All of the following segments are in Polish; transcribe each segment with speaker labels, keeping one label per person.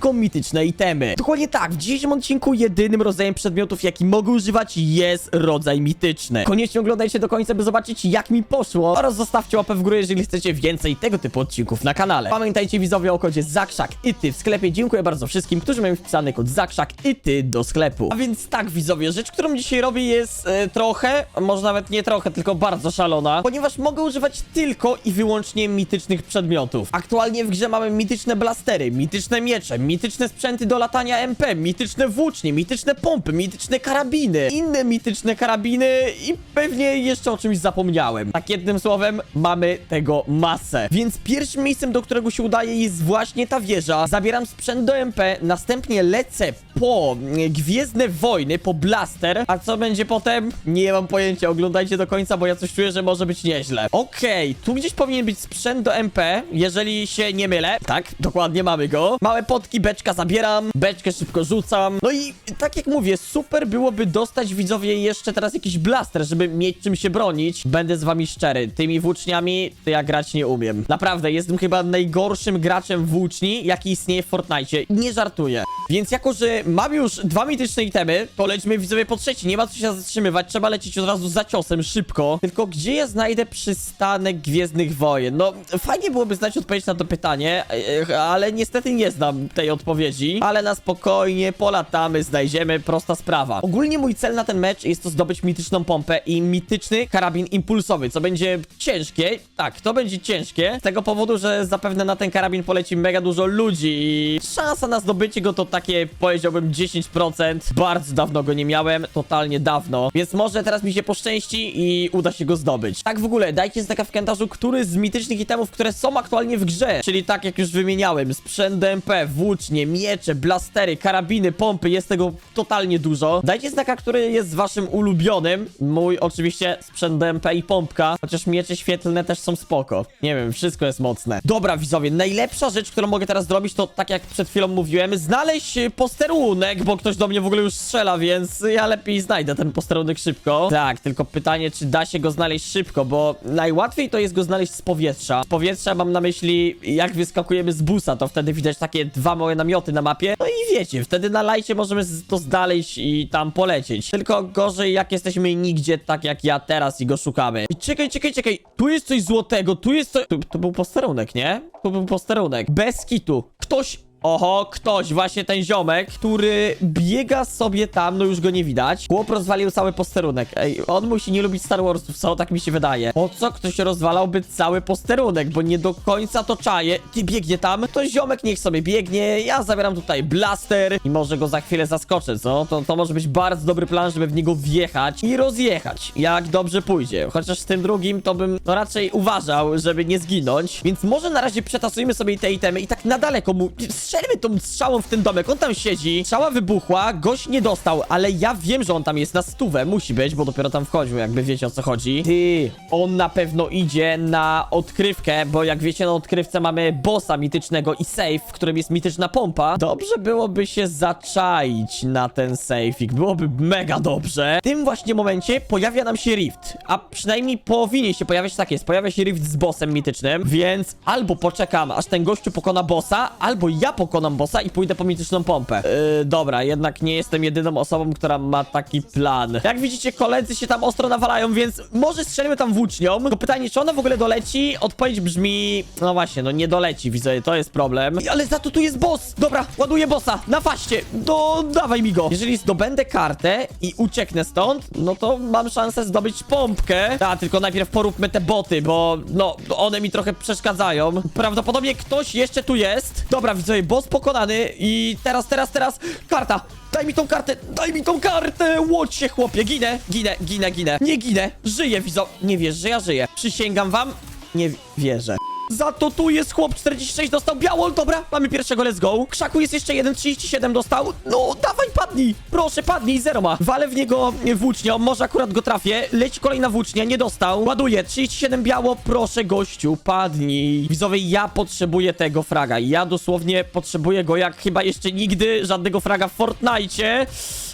Speaker 1: tylko mityczne itemy. Dokładnie tak, w dzisiejszym odcinku jedynym rodzajem przedmiotów, jaki mogę używać jest rodzaj mityczny. Koniecznie oglądajcie do końca, by zobaczyć jak mi poszło oraz zostawcie łapę w górę, jeżeli chcecie więcej tego typu odcinków na kanale. Pamiętajcie widzowie o kodzie ZAKSZAK i ty w sklepie. Dziękuję bardzo wszystkim, którzy mają wpisany kod ZAKSZAK i ty do sklepu. A więc tak widzowie, rzecz, którą dzisiaj robię jest e, trochę, może nawet nie trochę, tylko bardzo szalona, ponieważ mogę używać tylko i wyłącznie mitycznych przedmiotów. Aktualnie w grze mamy mityczne blastery, mityczne miecze, mityczne sprzęty do latania MP, mityczne włócznie, mityczne pompy, mityczne karabiny, inne mityczne karabiny i pewnie jeszcze o czymś zapomniałem. Tak jednym słowem, mamy tego masę. Więc pierwszym miejscem, do którego się udaje jest właśnie ta wieża. Zabieram sprzęt do MP, następnie lecę po Gwiezdne Wojny, po blaster, a co będzie potem? Nie mam pojęcia, oglądajcie do końca, bo ja coś czuję, że może być nieźle. Okej, tu gdzieś powinien być sprzęt do MP, jeżeli się nie mylę. Tak, dokładnie mamy go. Małe potki, beczka zabieram, beczkę szybko rzucam. No i tak jak mówię, super byłoby dostać widzowie jeszcze teraz jakiś blaster, żeby mieć czym się bronić. Będę z wami szczery, tymi włóczniami to ja grać nie umiem. Naprawdę, jestem chyba najgorszym graczem włóczni, jaki istnieje w Fortnite. Nie żartuję. Więc jako, że mam już dwa mityczne itemy, to lećmy widzowie po trzeci. Nie ma co się zatrzymywać, trzeba lecieć od razu za ciosem, szybko. Tylko gdzie ja znajdę przystanek Gwiezdnych Wojen? No, fajnie byłoby znać odpowiedź na to pytanie, e, ale niestety nie znam tej odpowiedzi. Ale na spokojnie, polatamy, znajdziemy, prosta sprawa. Ogólnie mój cel na ten mecz jest to zdobyć mityczną pompę i mityczny karabin impulsowy, co będzie ciężkie. Tak, to będzie ciężkie, z tego powodu, że zapewne na ten karabin poleci mega dużo ludzi i szansa na zdobycie go to takie, powiedziałbym, 10%. Bardzo dawno go nie miałem, totalnie dawno, więc może teraz mi się poszczęści i uda się go zdobyć. Tak w ogóle, dajcie znaka w komentarzu, który z mitycznych itemów, które są aktualnie w grze, czyli tak jak już wymieniałem, sprzęt DMP, włócznie, miecze, blastery, karabiny, pompy, jest tego totalnie dużo. Dajcie znaka, który jest waszym ulubionym. Mój oczywiście sprzęt DMP i pompka, chociaż miecze świetlne też są spoko. Nie wiem, wszystko jest mocne. Dobra, widzowie, najlepsza rzecz, którą mogę teraz zrobić, to tak jak przed chwilą mówiłem, znaleźć e, posterunek, bo ktoś do mnie w ogóle już strzela, więc ja lepiej znajdę ten posterunek szybko. Tak, tylko pytanie, czy da się go znaleźć szybko, bo najłatwiej to jest go znaleźć z powietrza. Z powietrza mam na myśli, jak wyskakujemy z busa, to wtedy widać takie dwa małe namioty na mapie. No i wiecie, wtedy na lajcie możemy to znaleźć i tam polecieć. Tylko gorzej, jak jesteśmy nigdzie, tak jak ja teraz i go szukamy. I czekaj, czekaj, czekaj, tu jest coś złotego, tu jest coś... Tu był posterunek, nie? Tu był posterunek. Bez kitu. Ktoś... Oho, ktoś, właśnie ten ziomek, który biega sobie tam, no już go nie widać. Chłop rozwalił cały posterunek. Ej, on musi nie lubić Star Warsów, co? Tak mi się wydaje. Po co ktoś rozwalałby cały posterunek? Bo nie do końca to czaje. Ty biegnie tam, to ziomek niech sobie biegnie. Ja zabieram tutaj blaster i może go za chwilę zaskoczę, co? To, to może być bardzo dobry plan, żeby w niego wjechać i rozjechać. Jak dobrze pójdzie. Chociaż z tym drugim to bym no raczej uważał, żeby nie zginąć. Więc może na razie przetasujmy sobie te itemy i tak na daleko mu strzelmy tą strzałą w ten domek. On tam siedzi, strzała wybuchła, gość nie dostał, ale ja wiem, że on tam jest na stówę. Musi być, bo dopiero tam wchodził, jakby wiecie o co chodzi. Ty, on na pewno idzie na odkrywkę, bo jak wiecie, na odkrywce mamy bossa mitycznego i safe, w którym jest mityczna pompa. Dobrze byłoby się zaczaić na ten safeik. Byłoby mega dobrze. W tym właśnie momencie pojawia nam się rift, a przynajmniej powinien się pojawiać, tak jest, pojawia się rift z bossem mitycznym, więc albo poczekam, aż ten gościu pokona bossa, albo ja pokonam bossa i pójdę po mityczną pompę. Yy, dobra, jednak nie jestem jedyną osobą, która ma taki plan. Jak widzicie, koledzy się tam ostro nawalają, więc może strzelimy tam włócznią. Tylko pytanie, czy ona w ogóle doleci? Odpowiedź brzmi... No właśnie, no nie doleci, widzę, to jest problem. Ale za to tu jest boss! Dobra, ładuję bossa, na faście! Do... dawaj mi go! Jeżeli zdobędę kartę i ucieknę stąd, no to mam szansę zdobyć pompkę. A, tylko najpierw poróbmy te boty, bo no, one mi trochę przeszkadzają. Prawdopodobnie ktoś jeszcze tu jest. Dobra, widzowie, boss pokonany i teraz, teraz, teraz karta! Daj mi tą kartę, daj mi tą kartę! Łodź się, chłopie, ginę, ginę, ginę, ginę. Nie ginę, żyję, widzo. Nie wiesz, że ja żyję. Przysięgam wam, nie wierzę. Za to tu jest chłop 46 dostał biało, dobra, mamy pierwszego, let's go. Krzaku jest jeszcze jeden, 37 dostał. No, dawaj, padnij, proszę, padnij, zero ma. Walę w niego włócznią, może akurat go trafię. Leci kolejna włócznia, nie dostał. Ładuję, 37 biało, proszę gościu, padnij. Widzowie, ja potrzebuję tego fraga. Ja dosłownie potrzebuję go jak chyba jeszcze nigdy, żadnego fraga w Fortnite.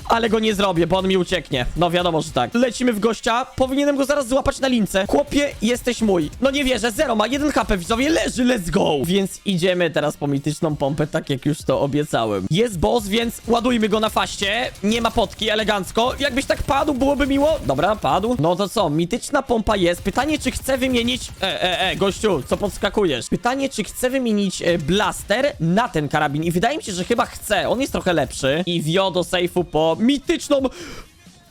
Speaker 1: Ale go nie zrobię, bo on mi ucieknie. No wiadomo, że tak. Lecimy w gościa. Powinienem go zaraz złapać na lince. Chłopie, jesteś mój. No nie wierzę, zero ma, jeden HP widzowie, leży, let's go. Więc idziemy teraz po mityczną pompę, tak jak już to obiecałem. Jest boss, więc ładujmy go na faście. Nie ma potki, elegancko. Jakbyś tak padł, byłoby miło. Dobra, padł. No to co, mityczna pompa jest. Pytanie, czy chcę wymienić... E, e, e, gościu, co podskakujesz? Pytanie, czy chcę wymienić e, blaster na ten karabin. I wydaje mi się, że chyba chcę. On jest trochę lepszy. I wio do sejfu po mityczną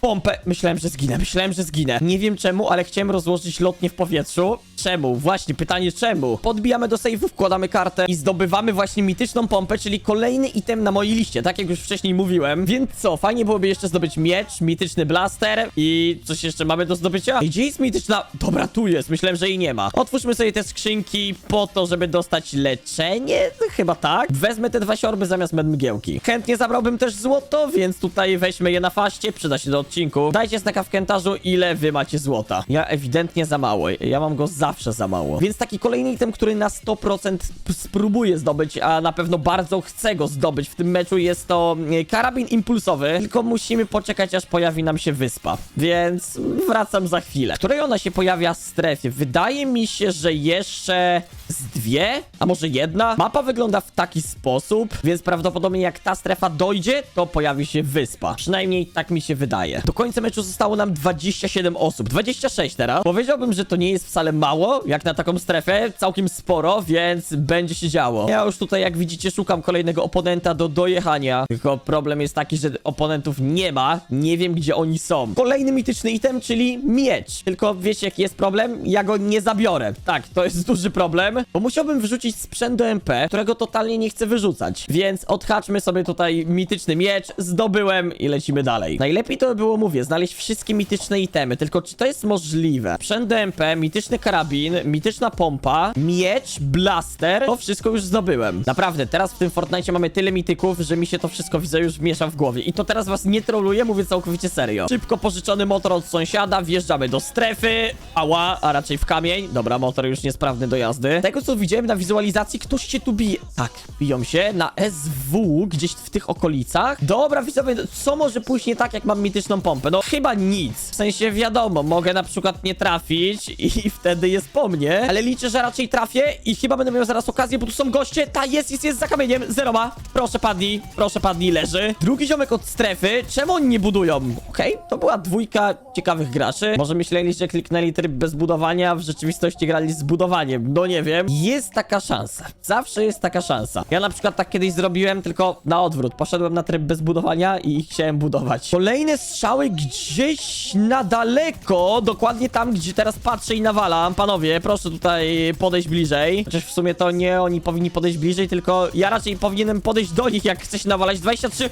Speaker 1: pompę. Myślałem, że zginę, myślałem, że zginę. Nie wiem czemu, ale chciałem rozłożyć lotnie w powietrzu. Czemu? Właśnie, pytanie czemu? Podbijamy do sejfu, wkładamy kartę i zdobywamy właśnie mityczną pompę, czyli kolejny item na mojej liście, tak jak już wcześniej mówiłem. Więc co, fajnie byłoby jeszcze zdobyć miecz, mityczny blaster i coś jeszcze mamy do zdobycia? Ej, Gdzie jest mityczna? Dobra, tu jest, myślałem, że jej nie ma. Otwórzmy sobie te skrzynki po to, żeby dostać leczenie? Chyba tak. Wezmę te dwa siorby zamiast medmgiełki. Chętnie zabrałbym też złoto, więc tutaj weźmy je na faście, przyda się do odcinku. Dajcie znaka w komentarzu, ile wy macie złota. Ja ewidentnie za mało, ja mam go zawsze za mało. Więc taki kolejny item, który na 100% p- spróbuję zdobyć, a na pewno bardzo chcę go zdobyć w tym meczu jest to e, karabin impulsowy, tylko musimy poczekać aż pojawi nam się wyspa. Więc wracam za chwilę. W której ona się pojawia w strefie? Wydaje mi się, że jeszcze z dwie, a może jedna? Mapa wygląda w taki sposób, więc prawdopodobnie jak ta strefa dojdzie, to pojawi się wyspa. Przynajmniej tak mi się wydaje. Do końca meczu zostało nam 27 osób. 26 teraz. Powiedziałbym, że to nie jest wcale mało, jak na taką strefę. Całkiem sporo, więc będzie się działo. Ja już tutaj, jak widzicie, szukam kolejnego oponenta do dojechania. Tylko problem jest taki, że oponentów nie ma. Nie wiem, gdzie oni są. Kolejny mityczny item, czyli miecz. Tylko wiecie, jaki jest problem? Ja go nie zabiorę. Tak, to jest duży problem, bo musiałbym wyrzucić sprzęt do MP, którego totalnie nie chcę wyrzucać. Więc odhaczmy sobie tutaj mityczny miecz, zdobyłem i lecimy dalej. Najlepiej to by było, mówię, znaleźć wszystkie mityczne itemy, tylko czy to jest możliwe? Sprzęt do MP, mityczny karabin, mityczna pompa, miecz, blaster, to wszystko już zdobyłem. Naprawdę, teraz w tym Fortnite mamy tyle mityków, że mi się to wszystko widzę już miesza w głowie. I to teraz was nie troluję, mówię całkowicie serio. Szybko pożyczony motor od sąsiada, wjeżdżamy do strefy, ała, a raczej w kamień. Dobra, motor już niesprawny do jazdy. Tego co widziałem na wizualizacji, ktoś się tu bije. Tak, biją się na SW, gdzieś w tych okolicach. Dobra, widzowie, co może pójść nie tak, jak mam mityczną pompę? No chyba nic. W sensie wiadomo, mogę na przykład nie trafić i wtedy jest po mnie, ale liczę, że raczej trafię i chyba będę miał zaraz okazję, bo tu są goście. Ta, jest, jest, jest za kamieniem. Zero ma. Proszę padnij, proszę padnij, leży. Drugi ziomek od strefy. Czemu oni nie budują? Okej, to była dwójka ciekawych graczy. Może myśleli, że kliknęli tryb bez budowania, a w rzeczywistości grali z budowaniem. No nie wiem. Jest taka szansa. Zawsze jest taka szansa. Ja na przykład tak kiedyś zrobiłem, tylko na odwrót. Poszedłem na tryb bez budowania i chciałem budować. Kolejne strzały gdzieś na daleko, dokładnie tam, gdzie teraz patrzę i nawalam. Panowie, proszę tutaj podejść bliżej. Chociaż w sumie to nie oni powinni podejść bliżej, tylko ja raczej powinienem podejść do nich, jak chce się nawalać 23...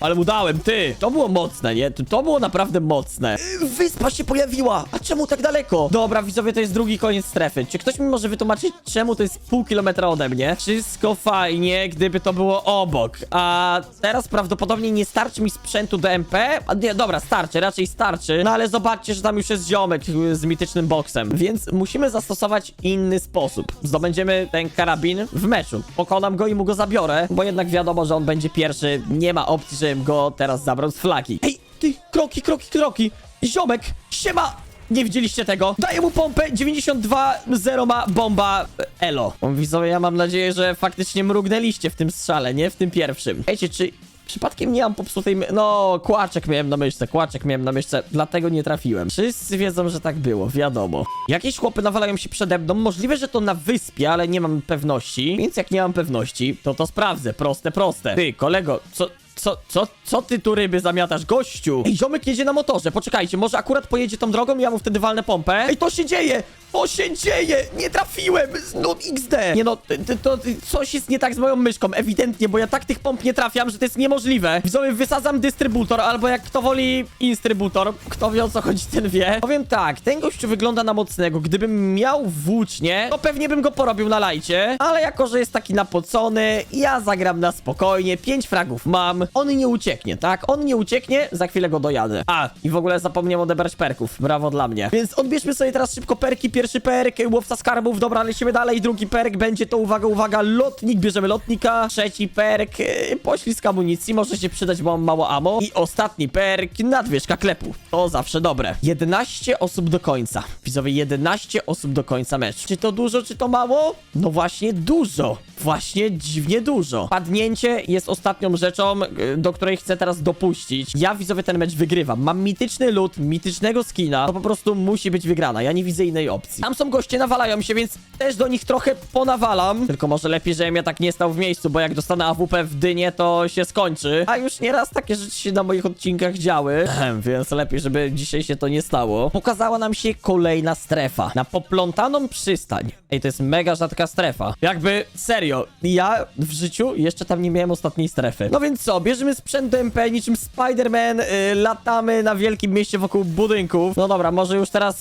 Speaker 1: Ale mu dałem, ty! To było mocne, nie? To, to było naprawdę mocne. Wyspa się pojawiła! A czemu tak daleko? Dobra, widzowie, to jest drugi koniec strefy. Czy ktoś mi może wytłumaczyć, czemu to jest pół kilometra ode mnie? Wszystko fajnie, gdyby to było obok. A teraz prawdopodobnie nie starczy mi sprzętu do MP. A nie, dobra, starczy, raczej starczy. No ale zobaczcie, że tam już jest ziomek z mitycznym boksem. Więc musimy zastosować inny sposób. Zdobędziemy ten karabin w meczu. Pokonam go i mu go zabiorę, bo jednak wiadomo, że on będzie pierwszy. Nie ma opcji, żebym go teraz zabrał z flagi. Ej, ty, kroki, kroki, kroki. Ziomek, siema! Nie widzieliście tego? Daję mu pompę, 92, 0 ma bomba, e, elo. Widzowie, ja mam nadzieję, że faktycznie mrugnęliście w tym strzale, nie w tym pierwszym. Ejcie, czy przypadkiem nie mam popsutej... No, kłaczek miałem na myszce, kłaczek miałem na myszce, dlatego nie trafiłem. Wszyscy wiedzą, że tak było, wiadomo. Jakieś chłopy nawalają się przede mną, możliwe, że to na wyspie, ale nie mam pewności, więc jak nie mam pewności, to to sprawdzę, proste, proste. Ty, kolego, co... Co, co, co ty tu ryby zamiatasz, gościu? Ej, ziomek jedzie na motorze, poczekajcie, może akurat pojedzie tą drogą i ja mu wtedy walnę pompę? Ej, to się dzieje! To się dzieje! Nie trafiłem! No XD! Nie no, to, to, to coś jest nie tak z moją myszką, ewidentnie, bo ja tak tych pomp nie trafiam, że to jest niemożliwe. Widzowie, wysadzam dystrybutor, albo jak kto woli, instrybutor. Kto wie o co chodzi, ten wie. Powiem tak, ten gościu wygląda na mocnego. Gdybym miał włócznie, to pewnie bym go porobił na lajcie, ale jako, że jest taki napocony, ja zagram na spokojnie. Pięć fragów mam, on nie ucieknie, tak? On nie ucieknie, za chwilę go dojadę. A, i w ogóle zapomniałem odebrać perków. Brawo dla mnie. Więc odbierzmy sobie teraz szybko perki. Pierwszy perk, łowca skarbów. Dobra, lecimy dalej. Drugi perk będzie to, uwaga, uwaga, lotnik. Bierzemy lotnika. Trzeci perk, yy, poślizg amunicji. Może się przydać, bo mam mało ammo. I ostatni perk, nadwyżka klepu. To zawsze dobre. 11 osób do końca. Widzowie, 11 osób do końca meczu. Czy to dużo, czy to mało? No właśnie dużo. Właśnie dziwnie dużo. Padnięcie jest ostatnią rzeczą, do której chcę teraz dopuścić. Ja widzowie ten mecz wygrywam. Mam mityczny lód, mitycznego skina. To po prostu musi być wygrana. Ja nie widzę innej opcji. Tam są goście, nawalają się, więc też do nich trochę ponawalam. Tylko może lepiej, żebym ja tak nie stał w miejscu, bo jak dostanę AWP w dynie, to się skończy. A już nieraz takie rzeczy się na moich odcinkach działy. Więc lepiej, żeby dzisiaj się to nie stało. Pokazała nam się kolejna strefa. Na poplątaną przystań. Ej, to jest mega rzadka strefa. Jakby, serio, ja w życiu jeszcze tam nie miałem ostatniej strefy. No więc co, bierzemy sprzęt do MP, niczym Spider-Man, y, latamy na wielkim mieście wokół budynków. No dobra, może już teraz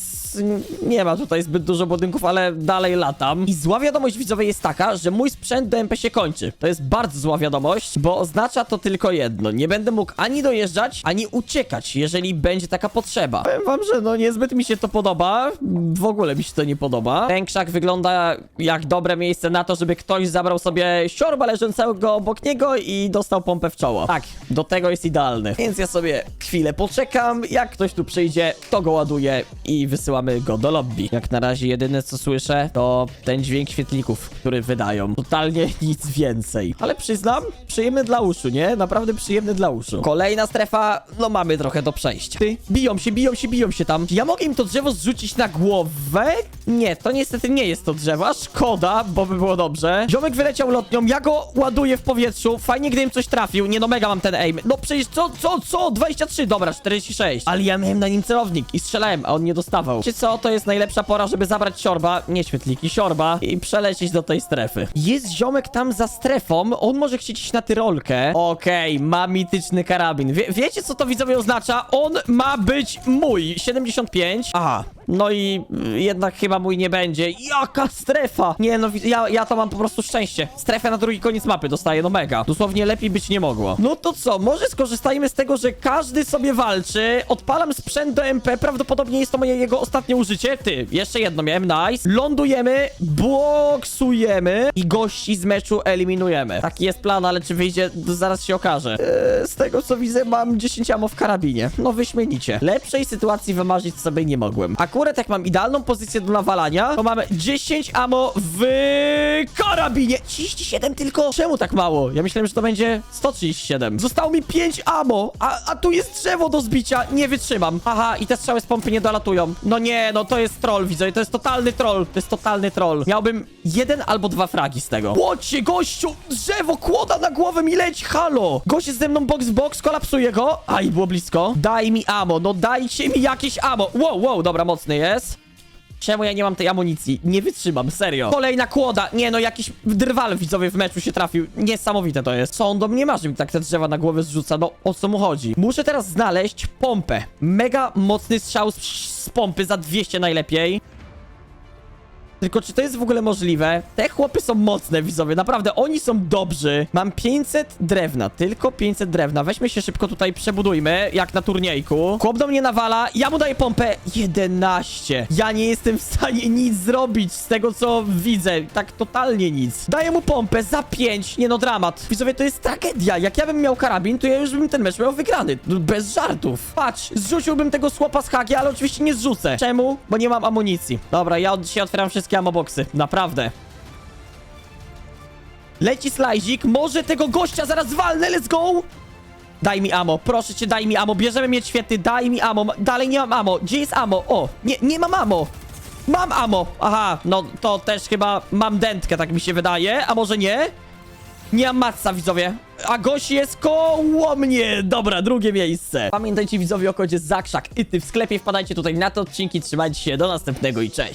Speaker 1: nie ma tutaj zbyt dużo budynków, ale dalej latam. I zła wiadomość widzowie jest taka, że mój sprzęt do MP się kończy. To jest bardzo zła wiadomość, bo oznacza to tylko jedno. Nie będę mógł ani dojeżdżać, ani uciekać, jeżeli będzie taka potrzeba. Powiem wam, że no niezbyt mi się to podoba. W ogóle mi się to nie podoba. Ten krzak wygląda jak dobre miejsce na to, żeby ktoś zabrał sobie siorba leżącego obok niego i dostał pompę w czoło. Tak, do tego jest idealny. Więc ja sobie chwilę poczekam. Jak ktoś tu przyjdzie, to go ładuję i wysyłamy go do lobby. Jak na razie jedyne co słyszę, to ten dźwięk świetlików, który wydają. Totalnie nic więcej. Ale przyznam, przyjemny dla uszu, nie? Naprawdę przyjemny dla uszu. Kolejna strefa, no mamy trochę do przejścia. Ty, biją się, biją się, biją się tam. Ja mogę im to drzewo zrzucić na głowę? Nie, to niestety nie jest to drzewo, szkoda, bo by było dobrze. Ziomek wyleciał lotnią, ja go ładuję w powietrzu. Fajnie, gdybym coś trafił. Nie no, mega mam ten aim. No przecież co, co, co? 23, dobra, 46. Ale ja miałem na nim celownik i strzelałem, a on nie dostawał. Wiecie co? To jest najlepsza pora, żeby zabrać siorba, nie świetliki, siorba i przelecieć do tej strefy. Jest ziomek tam za strefą, on może chcieć iść na tyrolkę. Okej, ma mityczny karabin. Wie, wiecie, co to widzowie oznacza? On ma być mój. 75. Aha. No i jednak chyba mój nie będzie. Jaka strefa! Nie no, ja, ja to mam po prostu szczęście. Strefę na drugi koniec mapy dostaję, no mega. Dosłownie lepiej być nie mogło. No to co, może skorzystajmy z tego, że każdy sobie walczy. Odpalam sprzęt do MP, prawdopodobnie jest to moje jego ostatnie użycie. Ty, jeszcze jedno miałem, nice. Lądujemy, boksujemy i gości z meczu eliminujemy. Taki jest plan, ale czy wyjdzie, zaraz się okaże. Eee, z tego co widzę, mam 10 ammo w karabinie. No wyśmienicie. Lepszej sytuacji wymarzyć sobie nie mogłem. Akurat jak mam idealną pozycję do nawalania, to mamy 10 ammo w karabinie. 37 tylko. Czemu tak mało? Ja myślałem, że to będzie 137. Zostało mi 5 ammo, a, a tu jest drzewo do zbicia. Nie wytrzymam. Aha, i te strzały z pompy nie dolatują. No nie, no to jest troll, widzę. To jest totalny troll. To jest totalny troll. Miałbym jeden albo dwa fragi z tego. Łocie, gościu! Drzewo kłoda na głowę mi leci, halo! Gość jest ze mną box box, kolapsuje go. Aj, było blisko. Daj mi ammo, no dajcie mi jakieś ammo. Wow, wow, dobra, mocny jest. Czemu ja nie mam tej amunicji? Nie wytrzymam, serio. Kolejna kłoda. Nie no, jakiś drwal widzowie w meczu się trafił. Niesamowite to jest. Co on do mnie ma, że mi tak te drzewa na głowę zrzuca? No, o co mu chodzi? Muszę teraz znaleźć pompę. Mega mocny strzał z, z pompy za 200 najlepiej. Tylko czy to jest w ogóle możliwe? Te chłopy są mocne, widzowie, naprawdę, oni są dobrzy. Mam 500 drewna, tylko 500 drewna. Weźmy się szybko tutaj, przebudujmy, jak na turniejku. Chłop do mnie nawala, ja mu daję pompę. 11. Ja nie jestem w stanie nic zrobić z tego, co widzę. Tak totalnie nic. Daję mu pompę za 5. Nie no, dramat. Widzowie, to jest tragedia. Jak ja bym miał karabin, to ja już bym ten mecz miał wygrany. No, Bez żartów. Patrz, zrzuciłbym tego słopa z haki, ale oczywiście nie zrzucę. Czemu? Bo nie mam amunicji. Dobra, ja dzisiaj otwieram wszystkie amoboxy. Naprawdę. Leci slajzik, może tego gościa zaraz walnę, let's go! Daj mi amo, proszę cię, daj mi amo, bierzemy mieć świetny, daj mi amo, dalej nie mam amo, gdzie jest amo? O, nie, nie mam amo! Mam amo! Aha, no to też chyba mam dętkę, tak mi się wydaje, a może nie? Nie mam matca, widzowie. A gość jest koło mnie. Dobra, drugie miejsce. Pamiętajcie, widzowie, o kodzie Zakrzak i ty w sklepie. Wpadajcie tutaj na te odcinki. Trzymajcie się, do następnego i cześć.